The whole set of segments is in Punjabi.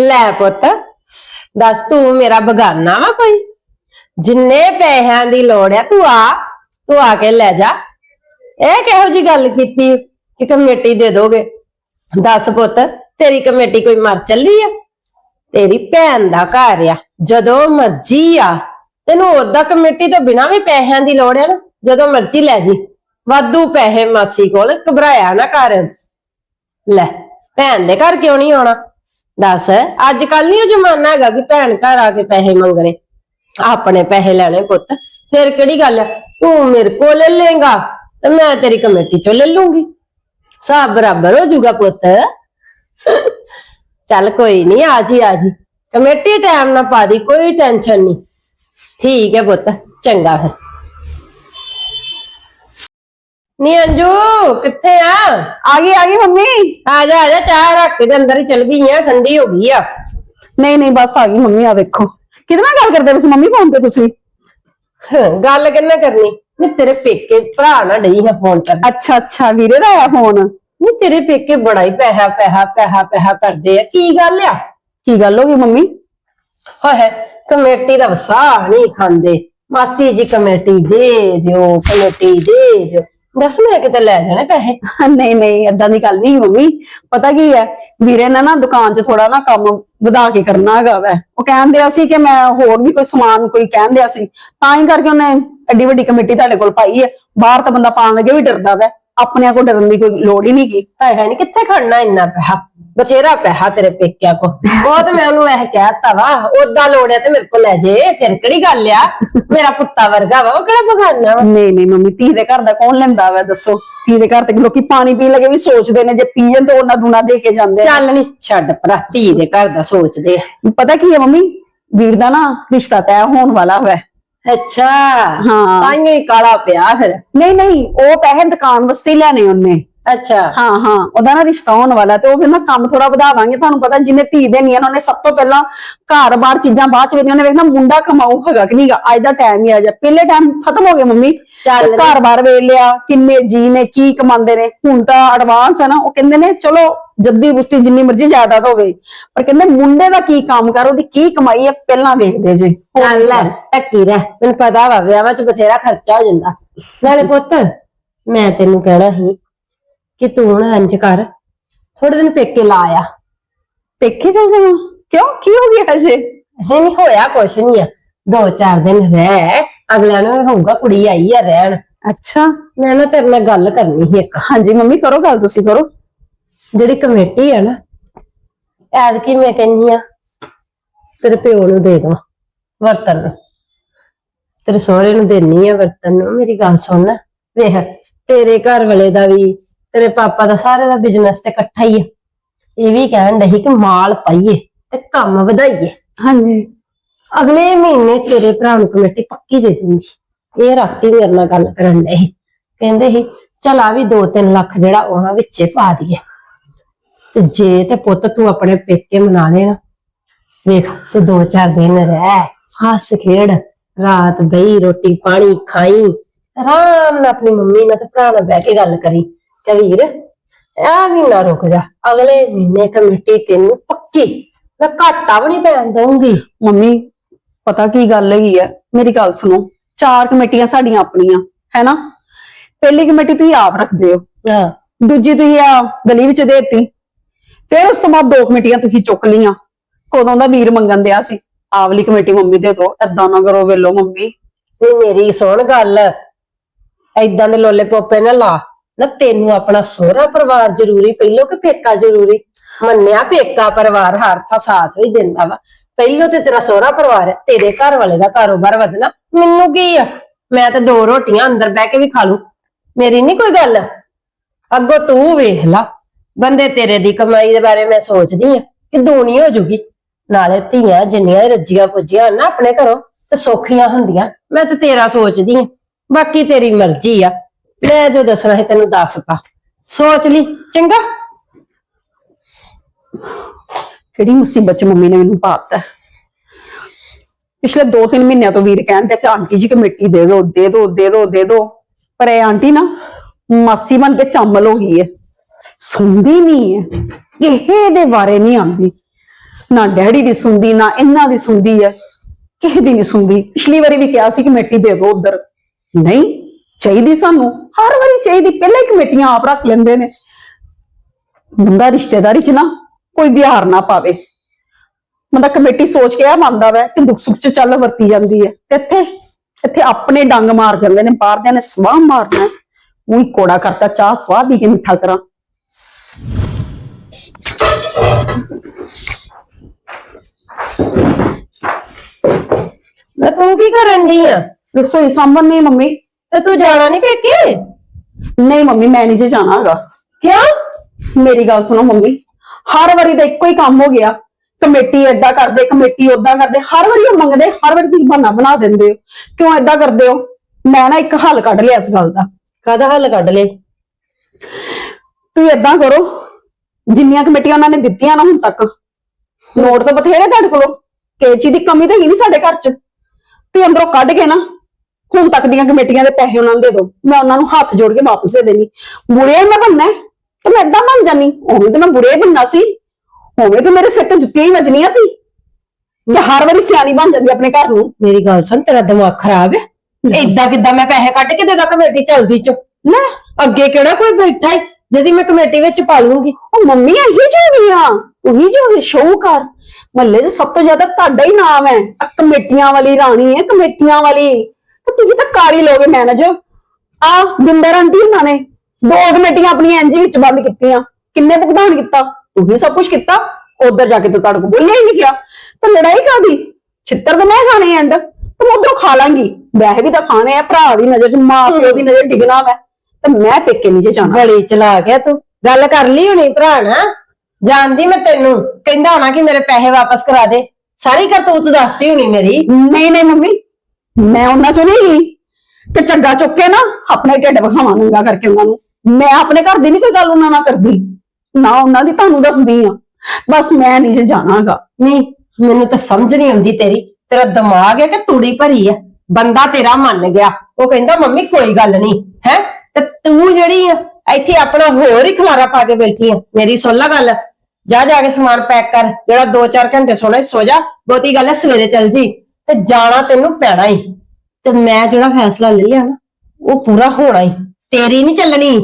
ਲੈ ਪੁੱਤ, ਦੱਸ ਤੂੰ ਮੇਰਾ ਬਗਾਨਾ ਵਾ ਕੋਈ? ਜਿੰਨੇ ਪੈਸਿਆਂ ਦੀ ਲੋੜ ਆ, ਤੂੰ ਆ ਤੂੰ ਆ ਕੇ ਲੈ ਜਾ। ਇਹ ਕਿਹੋ ਜੀ ਗੱਲ ਕੀਤੀ ਕਿ ਕਮੇਟੀ ਦੇ ਦੋਗੇ? ਦੱਸ ਪੁੱਤ, ਤੇਰੀ ਕਮੇਟੀ ਕੋਈ ਮਰ ਚੱਲੀ ਆ? ਤੇਰੀ ਭੈਣ ਦਾ ਘਰ ਆ, ਜਦੋਂ ਮਰਜ਼ੀ ਆ। ਤੈਨੂੰ ਉਦਾਂ ਕਮੇਟੀ ਤੋਂ ਬਿਨਾ ਵੀ ਪੈਸਿਆਂ ਦੀ ਲੋੜ ਆ ਨਾ, ਜਦੋਂ ਮਰਜ਼ੀ ਲੈ ਜੀ। ਵਾਧੂ ਪੈਸੇ ਮਾਸੀ ਕੋਲ, ਘਬਰਾਇਆ ਨਾ ਕਰ। ਲੈ। ਭੈਣ ਦੇ ਘਰ ਕਿਉਂ ਨਹੀਂ ਆਉਣਾ? ਦੱਸ, ਅੱਜ ਕੱਲ ਨਹੀਂ ਉਹ ਜ਼ਮਾਨਾ ਹੈਗਾ ਕਿ ਭੈਣ ਘਰ ਆ ਕੇ ਪੈਸੇ ਮੰਗਣੇ। ਆਪਣੇ ਪੈਸੇ ਲੈਣੇ ਪੁੱਤ। ਫਿਰ ਕਿਹੜੀ ਗੱਲ ਹੈ? ਤੂੰ ਮੇਰੇ ਕੋਲ ਲੈ ਲੇਗਾ ਤੇ ਮੈਂ ਤੇਰੀ ਕਮੇਟੀ ਚੋਂ ਲੈ ਲੂੰਗੀ। ਸਭ ਬਰਾਬਰ ਹੋ ਜਾਊਗਾ ਪੁੱਤ। ਚੱਲ ਕੋਈ ਨਹੀਂ ਆ ਜੀ ਆ ਜੀ। ਕਮੇਟੀ ਟਾਈਮ ਨਾ ਪਾ ਦੀ, ਕੋਈ ਟੈਨਸ਼ਨ ਨਹੀਂ ਠੀਕ ਹੈ ਪੁੱਤ, ਚੰਗਾ ਫਿਰ। ਨੀ ਅੰਜੂ ਕਿੱਥੇ ਆ? ਆ ਗਈ ਆ ਗਈ ਮੰਮੀ। ਆ ਜਾ ਆ ਜਾ ਚਾਹ ਰੱਖ ਕੇ ਤੇ ਅੰਦਰ ਹੀ ਚਲ ਗਈ ਆ ਠੰਡੀ ਹੋ ਗਈ ਆ। ਨਹੀਂ ਨਹੀਂ ਬਸ ਆ ਗਈ ਮੰਮੀ ਆ ਵੇਖੋ। ਕਿਹਦੇ ਨਾਲ ਗੱਲ ਕਰਦੇ ਤੁਸੀਂ ਮੰਮੀ ਫੋਨ ਤੇ ਤੁਸੀਂ? ਹਾਂ, ਗੱਲ ਕਿੰਨਾ ਕਰਨੀ? ਨੀ ਤੇਰੇ ਪੇਕੇ ਭਰਾ ਨਾ ਡਈ ਹੈ ਫੋਨ ਕਰ ਅੱਛਾ ਅੱਛਾ ਵੀਰੇ ਦਾ ਆਇਆ ਫੋਨ ਨੀ ਤੇਰੇ ਪੇਕੇ ਬੜਾ ਹੀ ਪੈਸਾ ਪੈਸਾ ਪੈਸਾ ਪੈਸਾ ਕਰਦੇ ਆ। ਕੀ ਗੱਲ ਆ? ਕੀ ਗੱਲ ਹੋ ਗਈ ਮੰਮੀ? ਹਾਏ ਕਮੇਟੀ ਦਾ ਵਸਾ ਨਹੀਂ ਖਾਂਦੇ। ਮਾਸੀ ਜੀ ਕਮੇਟੀ ਦੇ ਦਿਓ ਕਮੇਟੀ ਦੇ ਦਿਓ। ਦੱਸ ਮੈਂ ਕਿਤੇ ਲੈ ਜਾਣੇ ਪੈਸੇ? ਨਹੀਂ ਨਹੀਂ, ਏਦਾਂ ਦੀ ਗੱਲ ਨਹੀਂ ਮੰਮੀ। ਪਤਾ ਕੀ ਹੈ ਵੀਰੇ ਨੇ ਨਾ ਦੁਕਾਨ 'ਚ ਥੋੜਾ ਨਾ ਕੰਮ ਵਧਾ ਕੇ ਕਰਨਾ ਹੈਗਾ ਵੈ। ਉਹ ਕਹਿੰਦੇ ਸੀ ਕਿ ਮੈਂ ਹੋਰ ਵੀ ਕੋਈ ਸਮਾਨ ਕੋਈ ਕਹਿੰਦੇ ਸੀ। ਤਾਂ ਹੀ ਕਰਕੇ ਉਹਨੇ ਐਡੀ ਵੱਡੀ ਕਮੇਟੀ ਤੁਹਾਡੇ ਕੋਲ ਪਾਈ ਹੈ ਬਾਹਰ ਤਾਂ ਬੰਦਾ ਪਾਣ ਲੱਗੇ ਵੀ ਡਰਦਾ ਵੈ। ਆਪਣਿਆਂ ਕੋਲ ਡਰਨ ਦੀ ਕੋਈ ਲੋੜ ਹੀ ਨਹੀਂ ਗੀ ਹਾਏ ਹਾਏ ਨੀ ਕਿੱਥੇ ਖੜਨਾ ਇੰਨਾ ਪੈਸਾ? ਬਥੇਰਾ ਪੈਸਾ ਤੇਰੇ ਪੇਕਿਆਂ ਕੋ ਉਹ ਤੇ ਮੈਂ ਉਹਨੂੰ ਇਹ ਕਹਿਤਾ ਵਾ ਓਦਾਂ ਲੋੜਿਆ ਤੇ ਮੇਰੇ ਕੋਲ ਲੈ ਜੇ ਫਿਰ ਕਿਹੜੀ ਗੱਲ ਆ? ਮੇਰਾ ਪੁੱਤਾ ਵਰਗਾ ਵਾ ਉਹ ਕਿਹੜਾ ਬਗਾਨਾ ਵਾ? ਨਹੀਂ ਨਹੀਂ ਮੰਮੀ ਧੀ ਦੇ ਘਰ ਦਾ ਕੌਣ ਲੈਂਦਾ ਵੈ ਦੱਸੋ? ਧੀ ਦੇ ਘਰ ਤੇ ਲੋਕੀ ਪਾਣੀ ਪੀਣ ਲੱਗੇ ਵੀ ਸੋਚਦੇ ਨੇ ਜੇ ਪੀਣ ਤੇ ਉਹਨਾਂ ਦੂਣਾ ਦੇ ਕੇ ਜਾਂਦੇ ਆ। ਚੱਲ ਨੀ ਛੱਡ ਭਰਾ ਧੀ ਦੇ ਘਰ ਦਾ ਸੋਚਦੇ ਆ। ਪਤਾ ਕੀ ਹੈ ਮੰਮੀ? ਵੀਰ ਦਾ ਨਾ ਰਿਸ਼ਤਾ ਤੈਅ ਹੋਣ ਵਾਲਾ ਹੋਇਆ। ਅੱਛਾ ਹਾਂ। ਤਾਈਓ ਹੀ ਕਾਲਾ ਪਿਆ ਫਿਰ। ਨਹੀਂ ਨਹੀਂ ਉਹ ਪੈਸੇ ਦੁਕਾਨ ਵਾਸਤੇ ਹੀ ਲੈਣੇ ਉਹਨੇ। ਅੱਛਾ। ਹਾਂ ਹਾਂ ਉਹਦਾ ਨਾ ਰਿਸ਼ਤਾ ਹੋਣ ਵਾਲਾ ਤੇ ਉਹ ਫਿਰ ਨਾ ਕੰਮ ਥੋੜਾ ਵਧਾਵਾਂਗੇ ਤੁਹਾਨੂੰ ਪਤਾ ਜਿੰਨੇ ਧੀ ਦੇਣੀ ਆ ਉਹਨੇ ਸਭ ਤੋਂ ਪਹਿਲਾਂ ਘਰ-ਬਾਰ ਚੀਜ਼ਾਂ ਬਾਅਦ ਚ ਵੇਖਣੀਆਂ ਨੇ ਵੇਖਣਾ ਮੁੰਡਾ ਕਮਾਊ ਹੈਗਾ ਕਿ ਨਹੀਂਗਾ ਅੱਜ ਦਾ ਟਾਈਮ ਹੀ ਆ ਜਾ। ਪਹਿਲੇ ਟਾਈਮ ਖਤਮ ਹੋ ਗਿਆ ਮੰਮੀ। ਚੱਲ ਘਰ-ਬਾਰ ਵੇਖ ਲਿਆ ਕਿੰਨੇ ਜੀ ਨੇ ਕੀ ਕਮਾਉਂਦੇ ਨੇ। ਹੁਣ ਤਾਂ ਐਡਵਾਂਸ ਹੈ ਨਾ ਉਹ ਕਹਿੰਦੇ ਨੇ ਚਲੋ ਜੱਦੀ ਬੁੱਤੀ ਜਿੰਨੀ ਮਰਜ਼ੀ ਜਾਇਦਾਦ ਹੋਵੇ। ਪਰ ਕਹਿੰਦੇ ਮੁੰਡੇ ਦਾ ਕੀ ਕੰਮ ਕਰ ਉਹਦੀ ਕੀ ਕਮਾਈ ਹੈ ਪਹਿਲਾਂ ਵੇਖਦੇ ਜੇ। ਚੱਲ ਲੈ ਟੱਕੀ ਰਹਿ। ਮੈਨੂੰ ਪਤਾ ਵਾ ਵਿਆਹਾਂ ਚ ਬਥੇਰਾ ਖਰਚਾ ਹੋ ਜਾਂਦਾ। ਨਾਲੇ ਪੁੱਤ ਮੈਂ ਤੈਨੂੰ ਕਹਿਣਾ ਸੀ ਕਿ ਤੂੰ ਹੁਣ ਇੰਜ ਕਰ ਥੋੜੇ ਦਿਨ ਪੇਕੇ ਲਾ ਆ। ਪੇਕੇ ਚਲ ਜਾਵਾਂ? ਕਿਉਂ? ਕੀ ਹੋ ਗਿਆ ਹਜੇ? ਨਹੀਂ ਨਹੀਂ ਹੋਇਆ ਕੁਛ ਨਹੀਂ ਆ। ਦੋ ਚਾਰ ਦਿਨ ਰਹਿ ਅਗਲਿਆਂ ਨੂੰ ਹੋਊਗਾ ਕੁੜੀ ਆਈ ਆ ਰਹਿਣ। ਅੱਛਾ। ਮੈਂ ਨਾ ਤੇਰੇ ਨਾਲ ਗੱਲ ਕਰਨੀ ਸੀ ਇੱਕ। ਹਾਂਜੀ ਮੰਮੀ ਕਰੋ ਗੱਲ ਤੁਸੀਂ ਕਰੋ। ਜਿਹੜੀ ਕਮੇਟੀ ਆ ਨਾ ਐਤਕੀ ਮੈਂ ਕਹਿੰਨੀ ਆ ਤੇਰੇ ਪਿਓ ਨੂੰ ਦੇ ਦਵਾਂ ਵਰਤਨ ਨੂੰ। ਤੇਰੇ ਸਹੁਰੇ ਨੂੰ ਦੇਣੀ ਆ ਵਰਤਨ ਨੂੰ। ਮੇਰੀ ਗੱਲ ਸੁਣ ਵੇਖ ਤੇਰੇ ਘਰ ਵਾਲੇ ਦਾ ਵੀ ਤੇਰੇ ਪਾਪਾ ਦਾ ਸਾਰੇ ਦਾ ਬਿਜ਼ਨਸ ਤੇ ਇਕੱਠਾ ਹੀ ਆ। ਇਹ ਵੀ ਕਹਿਣ ਡਹੀ ਕਿ ਮਾਲ ਪਾਈਏ ਤੇ ਕੰਮ ਵਧਾਈਏ। ਹਾਂਜੀ। ਅਗਲੇ ਮਹੀਨੇ ਤੇਰੇ ਭਰਾ ਨੂੰ ਕਮੇਟੀ ਪੱਕੀ ਦੇ ਦੂੰਗੀ। ਇਹ ਰਾਤੀ ਮੇਰੇ ਨਾਲ ਗੱਲ ਕਰਨ ਸੀ ਕਹਿੰਦੇ ਸੀ ਚਲ ਆ ਵੀ 2-3 ਲੱਖ ਜਿਹੜਾ ਉਹਨਾਂ ਵਿੱਚੇ ਪਾ ਦਈਏ। ਤੇ ਜੇ ਤੇ ਪੁੱਤ ਤੂੰ ਆਪਣੇ ਪੇਕੇ ਮਨਾ ਲੈ ਨਾ ਵੇਖ ਤੂੰ 2-4 ਦਿਨ ਰਹਿ ਹੱਸ ਖੇਡ ਰਾਤ ਬਈ ਰੋਟੀ ਪਾਣੀ ਖਾਈ ਆਰਾਮ ਨਾਲ ਆਪਣੀ ਮੰਮੀ ਨਾਲ ਤੇ ਭਰਾ ਨਾਲ ਬਹਿ ਕੇ ਗੱਲ ਕਰੀ। ਕਿ ਵੀਰ ਆ ਵੀ ਨਾ ਰੁਕ ਜਾ ਅਗਲੇ ਮਹੀਨੇ ਕਮੇਟੀ ਤੈਨੂੰ ਪੱਕੀ। ਮੈਂ ਘਾਟਾ ਵੀ ਨਹੀਂ ਪੈਣ ਦਊਂਗੀ। ਮੰਮੀ ਪਤਾ ਕੀ ਗੱਲ ਹੈਗੀ ਹੈ ਮੇਰੀ ਗੱਲ ਸੁਣੋ ਚਾਰ ਕਮੇਟੀਆਂ ਸਾਡੀਆਂ ਆਪਣੀਆਂ ਹੈਨਾ? ਪਹਿਲੀ ਕਮੇਟੀ ਤੁਸੀਂ ਆਪ ਰੱਖਦੇ ਹੋ। ਹਾਂ। ਦੂਜੀ ਤੁਸੀਂ ਆ ਗਲੀ ਵਿੱਚ ਦੇਤੀ। ਫਿਰ ਉਸ ਤੋਂ ਬਾਅਦ ਦੋ ਕਮੇਟੀਆਂ ਤੁਸੀਂ ਚੁੱਕ ਲੀਆਂ ਕਦੋਂ ਦਾ ਵੀਰ ਮੰਗਣ ਦਿਆ ਸੀ? ਆਹ ਕਮੇਟੀ ਮੰਮੀ ਦੇ ਦੋ ਏਦਾਂ ਨਾ ਕਰੋ ਵੇਲੋ ਮੰਮੀ। ਵੀ ਮੇਰੀ ਸੁਣ ਗੱਲ। ਐਦਾਂ ਦੇ ਲੋਲੇ ਪੋਪੇ ਨਾ ਲਾ। ਨਾ ਤੈਨੂੰ ਆਪਣਾ ਸਹੁਰਾ ਪਰਿਵਾਰ ਜ਼ਰੂਰੀ, ਪਹਿਲੋ ਕਿ ਪੇਕਾ ਜ਼ਰੂਰੀ? ਮੰਨਿਆ ਪੇਕਾ ਪਰਿਵਾਰ ਹਰ ਥਾਂ ਸਾਥ ਵੀ ਦਿੰਦਾ ਵਾ। ਪਹਿਲੋਂ ਤੇ ਤੇਰਾ ਸਹੁਰਾ ਪਰਿਵਾਰ ਹੈ, ਤੇਰੇ ਘਰ ਵਾਲੇ ਦਾ ਕਾਰੋਬਾਰ ਵਧਣਾ। ਮੈਨੂੰ ਕੀ ਆ? ਮੈਂ ਤਾਂ ਦੋ ਰੋਟੀਆਂ ਅੰਦਰ ਬਹਿ ਕੇ ਵੀ ਖਾ ਲੂ। ਮੇਰੀ ਨਹੀਂ ਕੋਈ ਗੱਲ। ਅੱਗੋਂ ਤੂੰ ਵੇਖ ਲਾ। ਬੰਦੇ ਤੇਰੇ ਦੀ ਕਮਾਈ ਦੇ ਬਾਰੇ ਮੈਂ ਸੋਚਦੀ ਆ ਕਿ ਦੂਣੀ ਹੋ ਜੂਗੀ। ਨਾਲੇ ਧੀਆਂ ਜਿੰਨੀਆਂ ਹੀ ਰੱਜੀਆਂ ਪੁੱਜੀਆਂ ਨਾ ਆਪਣੇ ਘਰੋਂ, ਤੇ ਸੌਖੀਆਂ ਹੁੰਦੀਆਂ। ਮੈਂ ਤੇ ਤੇਰਾ ਸੋਚਦੀ ਆ ਬਾਕੀ ਤੇਰੀ ਮਰਜ਼ੀ ਆ। ਮੈਂ ਜੋ ਦੱਸਣਾ ਹੈ ਤੈਨੂੰ ਦੱਸਤਾ ਸੋਚ ਲਈ, ਚੰਗਾ? ਕਿਹੜੀ ਮੁਸੀਬਤ ਚ ਮੰਮੀ ਨੇ ਮੈਨੂੰ ਪਾਤਾ? ਪਿਛਲੇ 2-3 ਮਹੀਨਿਆਂ ਤੋਂ ਵੀਰ ਕਹਿੰਦੇ ਕਿ ਆਂਟੀ ਜੀ ਕਮੇਟੀ ਦੇ ਦਿਓ ਦੇ ਦਿਓ ਦੇ ਦਿਓ ਦੇ ਦਿਓ ਪਰ ਇਹ ਆਂਟੀ ਨਾ ਮਾਸੀ ਬਣ ਕੇ ਚਾਮਲ ਹੋ ਗਈ ਹੈ ਸੁਣਦੀ ਨਹੀਂ ਹੈ। ਕਿਸੇ ਦੇ ਬਾਰੇ ਨਹੀਂ ਆਉਂਦੀ। ਨਾ ਡੈਡੀ ਦੀ ਸੁਣਦੀ, ਨਾ ਇਹਨਾਂ ਦੀ ਸੁਣਦੀ ਹੈ। ਕਿਸੇ ਦੀ ਨਹੀਂ ਸੁਣਦੀ। ਪਿਛਲੀ ਵਾਰੀ ਵੀ ਕਿਹਾ ਸੀ ਕਮੇਟੀ ਦੇ ਦਿਓ ਉਧਰ। ਨਹੀਂ, ਚਾਹੀਦੀ ਸਾਨੂੰ। ਹਰ ਵਾਰੀ ਚਾਹੀਦੀ। ਪਹਿਲਾਂ ਹੀ ਕਮੇਟੀਆਂ ਆਪ ਰੱਖ ਲੈਂਦੇ ਨੇ। ਬੰਦਾ ਰਿਸ਼ਤੇਦਾਰੀ ਚ ਨਾ ਕੋਈ ਵਿਹਾਰ ਨਾ ਪਾਵੇ। ਬੰਦਾ ਕਮੇਟੀ ਸੋਚ ਕੇ ਆ ਮੰਨਦਾ ਵੈ ਕਿ ਦੁੱਖ ਸੁੱਖ ਚ ਚੱਲ ਵਰਤੀ ਜਾਂਦੀ ਹੈ। ਤੇ ਇੱਥੇ ਇੱਥੇ ਆਪਣੇ ਡੰਗ ਮਾਰ ਜਾਂਦੇ ਨੇ ਬਾਹਰਦਿਆਂ ਨੇ ਸਵਾਹ ਮਾਰਨਾ। ਉਹੀ ਕੋੜਾ ਕਰਤਾ, ਚਾਹ ਸਵਾਹ ਪੀ ਕੇ ਮਿੱਠਾ ਕਰਾਂ। ਨਾ ਤੂੰ ਕੀ ਕਰਨ ਦੀ ਆ? ਰਸੋਈ ਸਾਂਭਣ ਨਹੀਂ ਮੰਮੀ। ਤੇ ਤੂੰ ਜਾਣਾ ਨਹੀਂ ਪੇਕੇ? ਨਹੀਂ ਮੰਮੀ ਮੈਂ ਨਹੀਂ ਜੇ ਜਾਣਾ ਹੈਗਾ। ਕਿਉਂ? ਮੇਰੀ ਗੱਲ ਸੁਣੋ ਮੰਮੀ। ਹਰ ਵਾਰੀ ਤਾਂ ਇੱਕੋ ਹੀ ਕੰਮ ਹੋ ਗਿਆ। ਕਮੇਟੀ ਏਦਾਂ ਕਰਦੇ ਕਮੇਟੀ ਓਦਾਂ ਕਰਦੇ। ਹਰ ਵਾਰੀ ਉਹ ਮੰਗਦੇ ਹਰ ਵਾਰੀ ਤੁਸੀਂ ਬਹਾਨਾ ਬਣਾ ਦਿੰਦੇ ਹੋ। ਕਿਉਂ ਏਦਾਂ ਕਰਦੇ ਹੋ? ਮੈਂ ਨਾ ਇੱਕ ਹੱਲ ਕੱਢ ਲਿਆ ਇਸ ਗੱਲ ਦਾ। ਕਾਹਦਾ ਹੱਲ ਕੱਢ ਲੈ ਤੁਸੀਂ ਏਦਾਂ ਕਰੋ ਜਿੰਨੀਆਂ ਕਮੇਟੀਆਂ ਉਹਨਾਂ ਨੇ ਦਿੱਤੀਆਂ ਨਾ ਹੁਣ ਤੱਕ ਨੋਟ ਤਾਂ ਬਥੇਰੇ ਤੁਹਾਡੇ ਕੋਲੋਂ ਕਿਸੇ ਚੀਜ਼ ਦੀ ਕਮੀ ਤਾਂ ਹੀ ਨਹੀਂ ਸਾਡੇ ਘਰ 'ਚ। ਤੇ ਅੰਦਰੋਂ ਕੱਢ ਕੇ ਨਾ ਹੁਣ ਤੱਕ ਦੀਆਂ ਕਮੇਟੀਆਂ ਦੇ ਪੈਸੇ ਉਹਨਾਂ ਨੂੰ ਦੇ ਦਿਓ ਮੈਂ ਉਹਨਾਂ ਨੂੰ ਹੱਥ ਜੋੜ ਕੇ ਵਾਪਸ ਦੇ ਦੇਣੀ ਬੁਰੇ ਮੈਂ ਬੰਨਾ ਤੇ ਮੈਂ ਏਦਾਂ ਬਣ ਜਾਨੀ ਉਵੇਂ ਤੇ ਮੈਂ ਬੁਰੇ ਬੰਨਾ ਸੀ ਉਵੇਂ ਤੇ ਮੇਰੇ ਸਿਰ ਤੇ ਜੁੱਤੀਆਂ ਹੀ ਵੱਜਣੀਆਂ ਸੀ। ਤੇ ਹਰ ਵਾਰੀ ਸਿਆਣੀ ਬਣ ਜਾਂਦੀ ਆਪਣੇ ਘਰ ਨੂੰ। ਮੇਰੀ ਗੱਲ ਸੁਣ ਤੇਰਾ ਦਿਮਾਗ ਖਰਾਬ ਹੈ। ਏਦਾਂ ਕਿੱਦਾਂ ਮੈਂ ਪੈਸੇ ਕੱਢ ਕੇ ਦੇਦਾ ਕਮੇਟੀ ਚਲਦੀ ਚ। ਲੈ। ਅੱਗੇ ਕਿਹੜਾ ਕੋਈ ਬੈਠਾ ਹੈ ਜਿਹਦੀ ਮੈਂ ਕਮੇਟੀ ਵਿੱਚ ਪਾ ਲੂੰਗੀ, ਉਹ ਮੰਮੀ ਇਹੀ ਜੋ ਆ, ਉਹੀ ਜੋ ਸ਼ੌਹਕਾਰ। ਮਹੱਲੇ 'ਚ ਸਭ ਤੋਂ ਜ਼ਿਆਦਾ ਤੁਹਾਡਾ ਹੀ ਨਾਮ ਹੈ। ਆ ਕਮੇਟੀਆਂ ਵਾਲੀ ਰਾਣੀ ਹੈ, ਕਮੇਟੀਆਂ ਵਾਲੀ। ਤੇ ਤੁਸੀਂ ਤਾਂ ਕਾਲੀ ਲੋਗੇ ਮੈਨੇਜਰ ਆ ਬਿੰਦਰ ਆਂਟੀ ਉਹਨਾਂ ਨੇ ਦੋ ਕਮੇਟੀਆਂ ਆਪਣੀਆਂ ਐਨਜੀ ਵਿੱਚ ਬੰਦ ਕੀਤੀਆਂ। ਕਿੰਨੇ ਭੁਗਤਾਨ ਕੀਤਾ? ਤੁਸੀਂ ਸਭ ਕੁਝ ਕੀਤਾ। ਉਧਰ ਜਾ ਕੇ ਤਾਂ ਤੁਹਾਡੇ ਕੋਲ ਬੋਲਿਆ ਹੀ ਨਹੀਂ ਗਿਆ। ਤੇ ਲੜਾਈ ਕਾਦੀ ਛਿੱਤਰ ਤਾਂ ਮੈਂ ਖਾਣੇ ਐਂਡ ਤੂੰ ਮੈਂ ਉਧਰੋਂ ਖਾ ਲਾਂਗੀ। ਵੈਸੇ ਵੀ ਤਾਂ ਖਾਣੇ ਆ, ਭਰਾ ਦੀ ਨਜ਼ਰ 'ਚ ਮਾਂ ਪਿਓ ਦੀ ਨਜ਼ਰ ਡਿੱਗਣਾ ਮੈਂ। ਤੇ ਮੈਂ ਪੇਕੇ ਨਹੀਂ ਜੇ ਜਾਣਾ। ਬੜੀ ਚਲਾ ਗਿਆ ਤੂੰ ਗੱਲ ਕਰ ਲਈ ਹੋਣੀ ਭਰਾ ਨਾ ਜਾਣਦੀ ਮੈਂ ਤੈਨੂੰ। ਕਹਿੰਦਾ ਹੋਣਾ ਕਿ ਮੇਰੇ ਪੈਸੇ ਵਾਪਸ ਕਰਾ ਦੇ। ਸਾਰੀ ਕਰਤੂਤ ਦੱਸਦੀ ਹੋਣੀ ਮੇਰੀ। ਨਹੀਂ ਨਹੀਂ ਮੰਮੀ ਮੈਂ ਉਹਨਾਂ ਚੋਂ ਨਹੀਂ ਗਈ। ਤੇ ਚੱਗਾ ਚੁੱਕ ਕੇ ਨਾ ਆਪਣੇ ਢਿੱਡ ਵਿਖਾਵਾਂ ਨੰਗਾ ਕਰਕੇ ਉਹਨਾਂ ਨੂੰ। ਮੈਂ ਆਪਣੇ ਘਰ ਦੀ ਨਹੀਂ ਕੋਈ ਗੱਲ ਉਹਨਾਂ ਨਾਲ ਕਰਦੀ। ਨਾ ਉਹਨਾਂ ਦੀ ਤੁਹਾਨੂੰ ਦੱਸਦੀ ਆ ਬਸ ਮੈਂ ਨਹੀਂ ਜੇ ਜਾਣਾਗਾ। ਨਹੀਂ ਮੈਨੂੰ ਤਾਂ ਸਮਝ ਨਹੀਂ ਆਉਂਦੀ ਤੇਰੀ। ਤੇਰਾ ਦਿਮਾਗ ਹੈ ਕਿ ਤੂੜੀ ਭਰੀ ਹੈ। ਬੰਦਾ ਤੇਰਾ ਮੰਨ ਗਿਆ। ਉਹ ਕਹਿੰਦਾ ਮੰਮੀ ਕੋਈ ਗੱਲ ਨਹੀਂ ਹੈ? ਤੇ ਤੂੰ ਜਿਹੜੀ ਆ, ਇੱਥੇ ਆਪਣਾ ਹੋਰ ਹੀ ਖਲਾਰਾ ਪਾ ਕੇ ਬੈਠੀ ਆ। ਮੇਰੀ ਸੁਣ ਲੈ ਗੱਲ। ਜਾ ਜਾ ਕੇ ਸਮਾਨ ਪੈਕ ਕਰ। ਜਿਹੜਾ 2-4 ਘੰਟੇ ਸੋਣਾ ਸੋ ਜਾ। ਬਹੁਤੀ ਗੱਲ ਹੈ ਸਵੇਰੇ ਚੱਲ ਜੀ। ਤੇ ਜਾਣਾ ਤੈਨੂੰ ਪੈਣਾ ਹੀ ਤੇ ਮੈਂ ਜਿਹੜਾ ਫੈਸਲਾ ਲੈ ਲਿਆ ਨਾ, ਉਹ ਪੂਰਾ ਹੋਣਾ ਹੀ ਤੇਰੀ ਨਹੀਂ ਚੱਲਣੀ।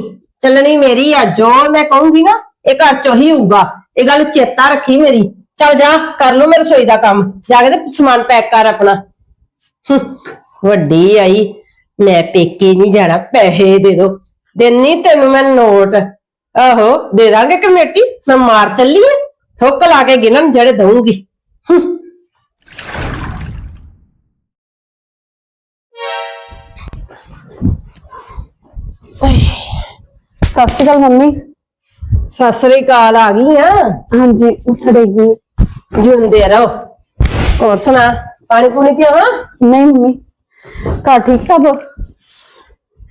ਚੱਲਣੀ ਮੇਰੀ ਆ। ਜੋ ਮੈਂ ਕਹੂੰਗੀ ਨਾ, ਇਹ ਘਰ ਚੋਂ ਹੀ ਹੋਊਗਾ। ਇਹ ਗੱਲ ਚੇਤਾ ਰੱਖੀ ਮੇਰੀ। ਚੱਲ ਜਾ, ਕਰ ਲਓ ਮੇਰੇ ਰਸੋਈ ਦਾ ਕੰਮ। ਜਾ ਕੇ ਤੇ ਸਮਾਨ ਪੈਕ ਕਰ ਆਪਣਾ। ਵੱਡੀ ਆਈ। ਮੈਂ ਪੇਕੇ ਨਹੀਂ ਜਾਣਾ ਪੈਸੇ ਦੇ ਦੋ। ਦੇਣੀ ਤੈਨੂੰ ਮੈਂ ਨੋਟ। ਆਹੋ ਦੇ ਦਾਂਗੇ ਕਮੇਟੀ ਮੈਂ ਮਾਰ ਚੱਲੀ ਆ। ਥੁੱਕ ਲਾ ਕੇ ਗਿਣਨ ਜਿਹੜੇ ਦਊਂਗੀ। ਸਤਿ ਸ਼੍ਰੀ ਅਕਾਲ ਮੰਮੀ। ਸਤਿ ਸ੍ਰੀ ਅਕਾਲ ਆ ਗਈ ਆ? ਹਾਂਜੀ ਉਠੜੇਗੀ ਜਿਉਂਦੇ ਰਹੋ। ਹੋਰ ਸੁਣਾ ਪਾਣੀ ਪੂਣੀ ਪੀਵਾਂ? ਨਹੀਂ ਮੰਮੀ। ਘਰ ਠੀਕ ਸਭ?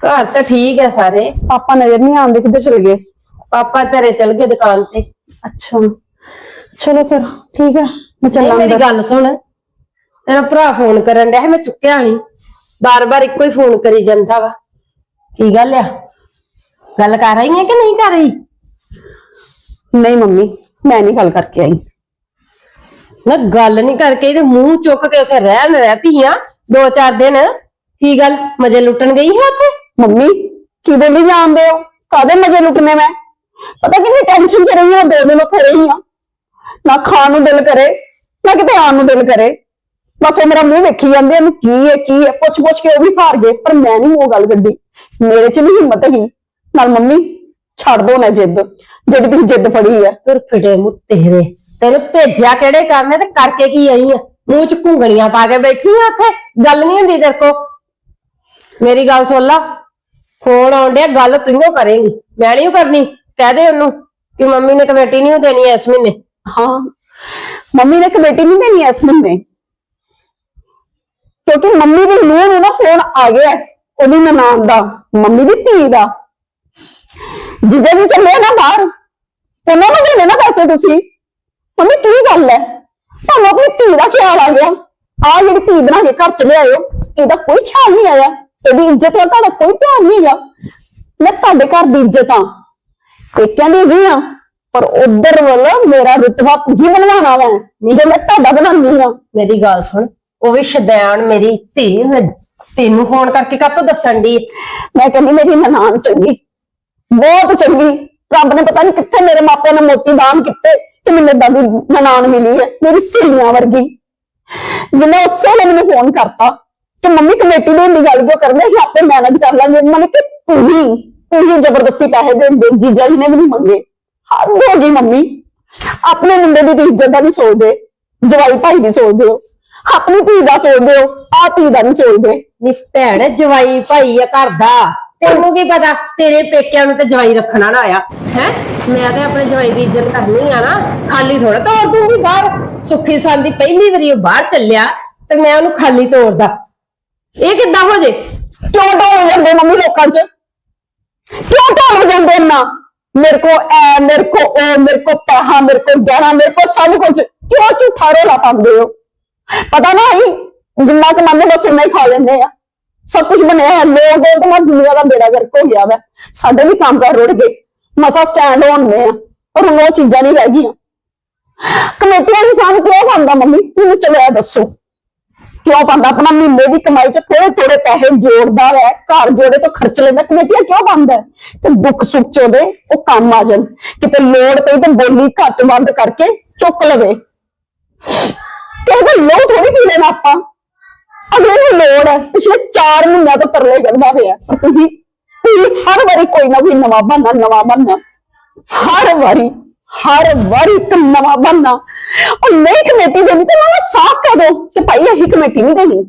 ਘਰ ਤਾਂ ਠੀਕ ਹੈ ਸਾਰੇ। ਪਾਪਾ ਨਜ਼ਰ ਨਹੀਂ ਆਉਂਦੇ ਕਿੱਧਰ ਚਲੇ ਗਏ? ਪਾਪਾ ਤੇਰੇ ਚਲ ਗਏ ਦੁਕਾਨ ਤੇ। ਅੱਛਾ। ਚਲੋ ਫਿਰ ਠੀਕ ਹੈ ਮੈਂ ਚੱਲਾਂ ਮੇਰੀ ਗੱਲ ਸੁਣ। ਤੇਰਾ ਭਰਾ ਫੋਨ ਕਰਨ ਡਿਆ ਸੀ, ਮੈਂ ਚੁੱਕਿਆ ਨਹੀਂ। ਬਾਰ-ਬਾਰ ਇੱਕੋ ਹੀ ਫੋਨ ਕਰੀ ਜਾਂਦਾ ਵਾ। ਕੀ ਗੱਲ ਆ? ਗੱਲ ਕਰ ਰਹੀ ਹੈ ਕਿ ਨਹੀਂ ਕਰ ਰਹੀ ਨਹੀਂ ਮੰਮੀ ਮੈਂ ਨਹੀਂ ਗੱਲ ਕਰਕੇ ਆਈ। ਨਾ ਗੱਲ ਨਹੀਂ ਕਰਕੇ ਇਹਦੇ ਮੂੰਹ ਚੁੱਕ ਕੇ ਉਸੇ ਰਹਿਣ ਰਹਿ ਪਈਆਂ ਦੋ ਚਾਰ ਦਿਨ। ਕੀ ਗੱਲ? ਮਜ਼ੇ ਲੁੱਟਣ ਗਈ ਹੈ ਉੱਥੇ? ਮੰਮੀ ਕਿਵੇਂ ਨਹੀਂ ਜਾਣਦੇ ਹੋ? ਕਾਦੇ ਮਜ਼ੇ ਲੁੱਟਨੇ ਮੈਂ? ਪਤਾ ਕਿੰਨੀ ਟੈਨਸ਼ਨ ਚ ਰਹੀ ਹਾਂ ਦੋ ਦਿਨ ਉੱਥੇ ਰਹੀ ਹਾਂ। ਨਾ ਖਾਣ ਨੂੰ ਦਿਲ ਕਰੇ ਨਾ ਕਿਤੇ ਆਉਣ ਨੂੰ ਦਿਲ ਕਰੇ। ਬਸ ਉਹ ਮੇਰਾ ਮੂੰਹ ਵੇਖੀ ਜਾਂਦੇ ਇਹਨੂੰ ਕੀ ਹੈ ਕੀ ਹੈ ਪੁੱਛ ਪੁੱਛ ਕੇ ਉਹ ਵੀ ਹਾਰ ਗਏ ਪਰ ਮੈਂ ਨਹੀਂ ਉਹ ਗੱਲ ਕੱਢੀ ਮੇਰੇ ਚ ਨਹੀਂ ਹਿੰਮਤ ਹੈਗੀ। ਨਾਲ ਮੰਮੀ ਛੱਡ ਦੋ ਨਾ ਜਿੱਦ। ਜਿਹੜੀ ਤੁਸੀਂ ਜਿੱਦ ਫੜੀ ਹੈ ਤੁਰ ਫਿਟੇ ਮੂੰਹ ਤੇਰੇ। ਤੈਨੂੰ ਭੇਜਿਆ ਕਿਹੜੇ ਕਰਨੇ ਤੇ ਕਰਕੇ ਕੀ ਆਈ ਆ? ਮੂੰਹ ਚ ਘੁੰਗਣੀਆਂ ਪਾ ਕੇ ਬੈਠੀ ਆ ਉੱਥੇ। ਗੱਲ ਨਹੀਂ ਹੁੰਦੀ ਤੇਰੇ ਕੋ ਮੇਰੀ ਗੱਲ ਸੁਣ ਲਾ। ਫੋਨ ਆਉਂਦਿਆ ਗੱਲ ਤੂੰ ਕਰੇਂਗੀ। ਮੈਂ ਨਹੀਂ ਕਰਨੀ। ਕਹਿ ਦੇ ਉਹਨੂੰ ਕਿ ਮੰਮੀ ਨੇ ਕਮੇਟੀ ਨਹੀਂ ਦੇਣੀ ਇਸ ਮਹੀਨੇ। ਹਾਂ। ਮੰਮੀ ਨੇ ਕਮੇਟੀ ਨਹੀਂ ਦੇਣੀ ਇਸ ਮਹੀਨੇ। ਕਿਉਂਕਿ ਮੰਮੀ ਦੇ ਨੂੰਹ ਨੂੰ ਨਾ ਫੋਨ ਆ ਗਿਆ ਹੈ, ਉਹਦੀ ਨਨਾਣ ਦਾ ਮੰਮੀ ਦੀ ਧੀ ਦਾ। ਜਿੱਦੇ ਵੀ ਚੱਲੇ ਨਾ ਬਾਹਰ ਉਹਨਾਂ ਨੂੰ ਦੇਣੇ ਨਾ ਪੈਸੇ ਤੁਸੀਂ। ਮੰਮੀ ਕੀ ਗੱਲ ਹੈ? ਤੁਹਾਨੂੰ ਆਪਣੀ ਧੀ ਦਾ ਖਿਆਲ ਆ ਗਿਆ। ਆ ਜਿਹੜੀ ਧੀ ਬਣਾ ਕੇ ਘਰ ਚ ਲਿਆਇਓ ਇਹਦਾ ਕੋਈ ਖਿਆਲ ਨਹੀਂ ਆਇਆ। ਇਹਦੀ ਇੱਜ਼ਤ ਵੱਲ ਤੁਹਾਡਾ ਕੋਈ ਧਿਆਨ ਨਹੀਂ ਹੈਗਾ। ਮੈਂ ਤੁਹਾਡੇ ਘਰ ਦੀ ਇੱਜ਼ਤ ਆ ਪੇਕਿਆਂ ਦੀ ਹੈਗੀ ਆ ਪਰ ਉਧਰ ਵੱਲ ਮੇਰਾ ਰੁਤਬਾ ਤੁਸੀਂ ਬਣਵਾਣਾ ਵਾ। ਨਹੀਂ। ਜੇ ਮੈਂ ਤੁਹਾਡਾ ਬਣਾਉਣੀ ਆ ਮੇਰੀ ਗੱਲ ਸੁਣ ਉਹ ਵੀ ਸ਼ਦੈਣ ਮੇਰੀ ਧੀ ਮੈਂ ਤੈਨੂੰ ਫੋਨ ਕਰਕੇ ਕਾਹਤੋਂ ਦੱਸਣ ਦੀ ਮੈਂ ਕਹਿੰਦੀ ਮੇਰੀ ਨਨਾਣ ਚੰਗੀ ਬਹੁਤ ਚੰਗੀ। ਰੱਬ ਨੇ ਪਤਾ ਨਹੀਂ ਕਿੱਥੇ ਮੇਰੇ ਮਾਪਿਆਂ ਨੇ ਮੋਤੀ ਦਾਨ ਕੀਤੇ ਕਿ ਮੈਨੂੰ ਏਦਾਂ ਦੀ ਨਨਾਣ ਮਿਲੀ ਹੈ ਮੇਰੀ ਸਹੇਲੀਆਂ ਵਰਗੀ। ਜਿਹਨੇ ਉਸੇ ਵੇਲੇ ਮੈਨੂੰ ਫੋਨ ਕਰਤਾ ਕਿ ਮੰਮੀ ਕਮੇਟੀ ਦੇ ਦੀ ਗੱਲ ਕਿਉਂ ਕਰਦੇ ਅਸੀਂ ਆਪੇ ਮੈਨੇਜ ਕਰ ਲਾਂਗੇ? ਮਨ ਕਿ ਤੂੰ ਹੀ ਜ਼ਬਰਦਸਤੀ ਪੈਸੇ ਦੇ ਦੇ ਜੀਜਾ ਜੀ ਨੇ ਵੀ ਨਹੀਂ ਮੰਗੇ। ਹੱਦ ਹੋ ਗਈ ਮੰਮੀ, ਆਪਣੇ ਮੁੰਡੇ ਦੀ ਤਾਂ ਇੱਜ਼ਤ ਦਾ ਨਹੀਂ ਸੋਚਦੇ, ਜਵਾਈ ਭਾਈ ਦੀ ਸੋਚਦੇ ਹੋ। ਆਪਣੀ ਧੀ ਦਾ ਸੋਚਦੇ ਹੋ ਆ ਧੀ ਦਾ ਨਹੀਂ ਸੋਚਦੇ। ਨੀ ਭੈਣ, ਜਵਾਈ ਭਾਈ ਆ ਘਰ ਦਾ। ਤੈਨੂੰ ਕੀ ਪਤਾ, ਤੇਰੇ ਪੇਕਿਆਂ ਨੂੰ ਤੇ ਜਵਾਈ ਰੱਖਣਾ ਨਾ ਆਇਆ। ਹੈ? ਮੈਂ ਤੇ ਆਪਣੇ ਜਵਾਈ ਦੀ ਇੱਜ਼ਤ ਕਰਨੀ ਆ ਨਾ, ਖਾਲੀ ਥੋੜਾ ਤੋੜ ਦੂੰਗੀ ਬਾਹਰ। ਸੁੱਖੀ ਸੰਦੀ ਪਹਿਲੀ ਵਾਰੀ ਉਹ ਬਾਹਰ ਚੱਲਿਆ ਤੇ ਮੈਂ ਉਹਨੂੰ ਖਾਲੀ ਤੋੜਦਾ ਇਹ ਕਿੱਦਾਂ ਹੋ ਜੇ ਕਿਉਂ ਢੋਲ ਜਾਂਦੇ ਮੰਮੀ ਲੋਕਾਂ 'ਚ ਕਿਉਂ ਢੋਲ ਜਾਂਦੇ ਨਾ ਮੇਰੇ ਕੋ ਐ ਮੇਰੇ ਕੋ ਉਹ ਮੇਰੇ ਕੋ ਪੈਸਾ ਮੇਰੇ ਕੋ ਗਹਿਣਾ ਮੇਰੇ ਕੋ ਸਭ ਕੁਝ ਕਿਉਂ ਝੂਠਾ ਰੋਲਾ ਪਾਉਂਦੇ ਹੋ ਪਤਾ ਨਾ ਹੀ ਜਿੰਨਾ ਕਮਾਉਂਦੇ ਬਸ ਉਨਾ ਹੀ ਖਾ ਲੈਂਦੇ ਆ ਸਭ ਕੁਝ ਬਣਿਆ ਹੈ ਲੋਕ ਦੇ ਤਾਂ ਦੁਨੀਆ ਦਾ ਬੇੜਾ ਗਰਕ ਹੋ ਗਿਆ ਵਾ ਸਾਡੇ ਵੀ ਕੰਮ ਕਰ ਰੁੜ ਗਏ ਮਸਾ ਸਟੈਂਡ ਹੋਣੇ ਆ ਪਰ ਹੁਣ ਉਹ ਚੀਜ਼ਾਂ ਨਹੀਂ ਰਹਿ ਗਈਆਂ ਕਮੇਟੀਆਂ ਇਨਸਾਨ ਕਿਉਂ ਪਾਉਂਦਾ ਮੰਮੀ ਮੈਨੂੰ ਚਲਿਆ ਦੱਸੋ ਕਿਉਂ ਪਾਉਂਦਾ? ਆਪਣਾ ਮਹੀਨੇ ਦੀ ਕਮਾਈ ਚ ਥੋੜੇ ਥੋੜੇ ਪੈਸੇ ਜੋੜਦਾ ਹੈ, ਘਰ ਜੋੜੇ ਤੋਂ ਖਰਚ ਲੈਂਦਾ ਕਮੇਟੀਆਂ ਕਿਉਂ ਪਾਉਂਦਾ ਕਿ ਦੁੱਖ ਸੁੱਖ ਚ ਉਹਦੇ ਉਹ ਕੰਮ ਆ ਜਾਣ। ਕਿਤੇ ਲੋੜ ਪਈ ਤਾਂ ਬੋਲੀ ਘੱਟ ਬੰਦ ਕਰਕੇ ਚੁੱਕ ਲਵੇ। ਤੇ ਉਹਦਾ ਲੋੜ ਥੋੜੀ ਪੀ ਲੈਣਾ ਆਪਾਂ। ਅਗਲੇ ਨੂੰ ਲੋੜ ਹੈ। ਪਿਛਲੇ 4 ਮਹੀਨਿਆਂ ਤੋਂ ਤਰਲੇ ਕਰਦਾ ਪਿਆ। ਤੁਸੀਂ ਤੁਸੀਂ ਹਰ ਵਾਰੀ ਕੋਈ ਨਾ ਕੋਈ ਨਵਾਂ ਬਹਾਨਾ ਨਵਾਂ ਬਹਾਨਾ। ਹਰ ਵਾਰੀ। ਹਰ ਵਾਰੀ ਇੱਕ ਨਵਾਂ ਬਹਾਨਾ ਉਹ ਨਹੀਂ ਕਮੇਟੀ ਦੇਣੀ ਤੇ ਮੈਨੂੰ ਸਾਫ਼ ਕਰ ਦੋ ਕਿ ਭਾਈ ਅਸੀਂ ਕਮੇਟੀ ਨਹੀਂ ਦੇਣੀ।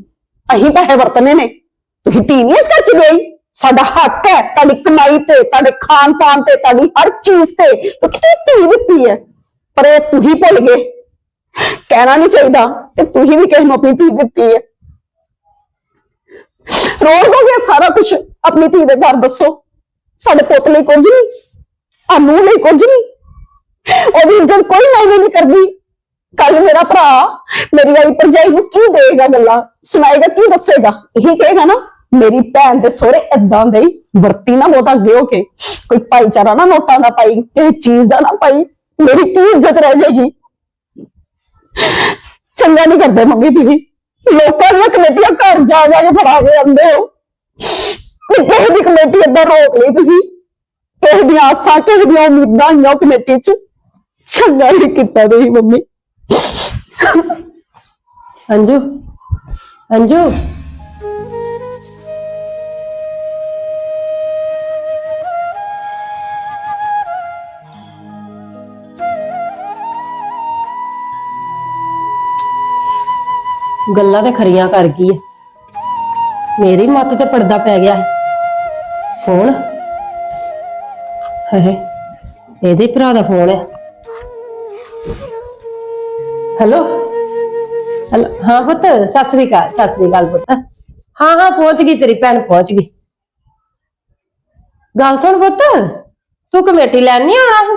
ਅਸੀਂ ਪੈਸੇ ਵਰਤਨੇ ਨੇ। ਤੁਸੀਂ ਧੀ ਨਹੀਂ ਇਸ ਘਰ ਚ ਗਈ ਸਾਡਾ ਹੱਕ ਹੈ, ਤੁਹਾਡੀ ਕਮਾਈ ਤੇ, ਤੁਹਾਡੇ ਖਾਣ ਪਾਣ ਤੇ, ਤੁਹਾਡੀ ਹਰ ਚੀਜ਼ ਤੇ। ਤੂੰ ਧੀ ਦਿੱਤੀ ਹੈ, ਪਰ ਇਹ ਤੁਸੀਂ ਭੁੱਲ ਗਏ। ਕਹਿਣਾ ਨਹੀਂ ਚਾਹੀਦਾ ਕਿ ਤੁਸੀਂ ਵੀ ਕਿਸੇ ਨੂੰ ਆਪਣੀ ਧੀ ਦਿੱਤੀ ਹੈ। ਰੋਜ਼ ਹੋ ਗਿਆ ਸਾਰਾ ਕੁਝ ਆਪਣੀ ਧੀ ਦੇ ਘਰ ਦੱਸੋ। ਤੁਹਾਡੇ ਪੁੱਤ ਲਈ ਕੁਝ ਨਹੀਂ ਆ ਅਨੂ ਲਈ ਕੁਝ ਨਹੀਂ। ਉਹਦੀ ਇੱਜ਼ਤ ਕੋਈ ਮਾਇਨੇ ਨਹੀਂ ਕਰਦੀ। ਕੱਲ ਮੇਰਾ ਭਰਾ ਮੇਰੀ ਆਈ ਭਰਜਾਈ ਨੂੰ ਕੀ ਦੇਗਾ ਗੱਲਾਂ? ਸੁਣਾਏਗਾ, ਕੀ ਦੱਸੇਗਾ? ਇਹੀ ਕਹੇਗਾ ਨਾ, ਮੇਰੀ ਭੈਣ ਦੇ ਸੋਹਰੇ ਏਦਾਂ ਦੇ ਵਰਤੀ ਨਾ ਬਹੁਤਾ ਅੱਗੇ ਹੋ ਕੇ। ਕੋਈ ਭਾਈਚਾਰਾ ਨਾ ਨੋਟਾਂ ਦਾ ਪਾਈ ਇਹ ਚੀਜ਼ ਦਾ ਨਾ ਪਾਈ, ਮੇਰੀ ਕੀ ਇੱਜ਼ਤ ਰਹਿ ਜਾਏਗੀ? ਚੰਗਾ ਨਹੀਂ ਕਰਦੇ ਮੰਮੀ ਤੁਸੀਂ ਲੋਕਾਂ ਦੀਆਂ ਕਮੇਟੀਆਂ ਘਰ ਜਾ ਜਾ ਕੇ ਫੜਾ ਕੇ ਆਉਂਦੇ ਹੋ। ਤੇ ਕਿਸੇ ਦੀ ਕਮੇਟੀ ਏਦਾਂ ਰੋਕ ਲਈ ਤੁਸੀਂ। ਕਿਸੇ ਦੀਆਂ ਆਸਾਂ, ਕਿਸੇ ਦੀਆਂ ਉਮੀਦਾਂ ਹੀ ਕਮੇਟੀ ਚ। ਚੰਗਾ ਨਹੀਂ ਕੀਤਾ ਤੁਸੀਂ ਮੰਮੀ ਅੰਜੂ ਅੰਜੂ ਗੱਲਾਂ ਤੇ ਖਰੀਆਂ ਕਰ ਗਈ ਹੈ ਮੇਰੀ ਮੱਤ ਤੇ ਪਰਦਾ ਪੈ ਗਿਆ ਹੈ ਫੋਨ ਹੈ ਇਹਦੇ ਭਰਾ ਦਾ ਫੋਨ ਹੈ ਹੈਲੋ ਹੈਲੋ ਹਾਂ ਪੁੱਤ, ਸਤਿ ਸ੍ਰੀ ਅਕਾਲ, ਸਤਿ ਸ੍ਰੀ ਅਕਾਲ ਪੁੱਤ। ਹਾਂ ਹਾਂ, ਪਹੁੰਚ ਗਈ ਤੇਰੀ ਭੈਣ, ਪਹੁੰਚ ਗਈ। ਗੱਲ ਸੁਣ ਪੁੱਤ, ਤੂੰ ਕਮੇਟੀ ਲੈਣ ਨਹੀਂ ਆਉਣਾ ਸੀ?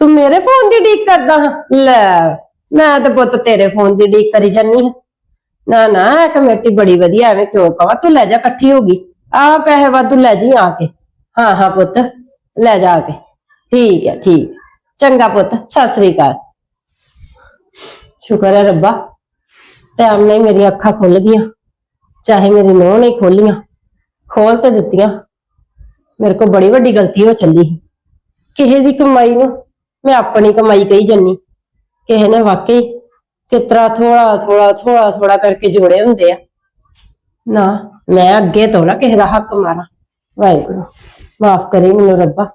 ਤੂੰ ਮੇਰੇ ਫੋਨ ਦੀ ਡੀਕ ਕਰਦਾ ਹਾਂ? ਲੈ, ਮੈਂ ਤਾਂ ਪੁੱਤ ਤੇਰੇ ਫੋਨ ਦੀ ਡੀਕ ਕਰੀ ਜਾਨੀ ਹਾਂ। ਨਾ ਨਾ, ਇਹ ਕਮੇਟੀ ਬੜੀ ਵਧੀਆ, ਐਵੇਂ ਕਿਉਂ ਕਵਾ? ਤੂੰ ਲੈ ਜਾ, ਇਕੱਠੀ ਹੋ ਗਈ। ਆ ਪੈਸੇ ਵਾਧੂ ਲੈ ਜੀ ਆ ਕੇ। ਹਾਂ ਹਾਂ, ਪੁੱਤ, ਲੈ ਜਾ ਆ ਕੇ। ਠੀਕ ਹੈ ਠੀਕ। ਹੈ। ਚੰਗਾ ਪੁੱਤ ਸਤਿ ਸ੍ਰੀ ਅਕਾਲ ਸ਼ੁਕਰ ਹੈ ਰੱਬਾ ਟਾਈਮ ਨਾਲ ਹੀ ਮੇਰੀਆਂ ਅੱਖਾਂ ਖੁੱਲ ਗਈਆਂ ਚਾਹੇ ਮੇਰੀ ਨੂੰਹ ਨਹੀਂ ਖੋਲੀਆਂ ਖੋਲ ਤੇ ਦਿੱਤੀਆਂ ਮੇਰੇ ਕੋਲ ਬੜੀ ਵੱਡੀ ਗਲਤੀ ਹੋ ਚੱਲੀ ਸੀ ਕਿਸੇ ਦੀ ਕਮਾਈ ਨੂੰ ਮੈਂ ਆਪਣੀ ਕਮਾਈ ਕਹੀ ਜੰਨੀ ਕਿਸੇ ਨੇ ਵਾਕਈ ਕਿਤਰਾ ਥੋੜਾ ਥੋੜਾ ਥੋੜਾ ਥੋੜਾ ਕਰਕੇ ਜੋੜੇ ਹੁੰਦੇ ਆ ਨਾ ਮੈਂ ਅੱਗੇ ਤੋਂ ਨਾ ਕਿਸੇ ਦਾ ਹੱਕ ਮਾਰਾਂ ਵਾਹਿਗੁਰੂ ਮਾਫ ਕਰੀ ਮੈਨੂੰ ਰੱਬਾ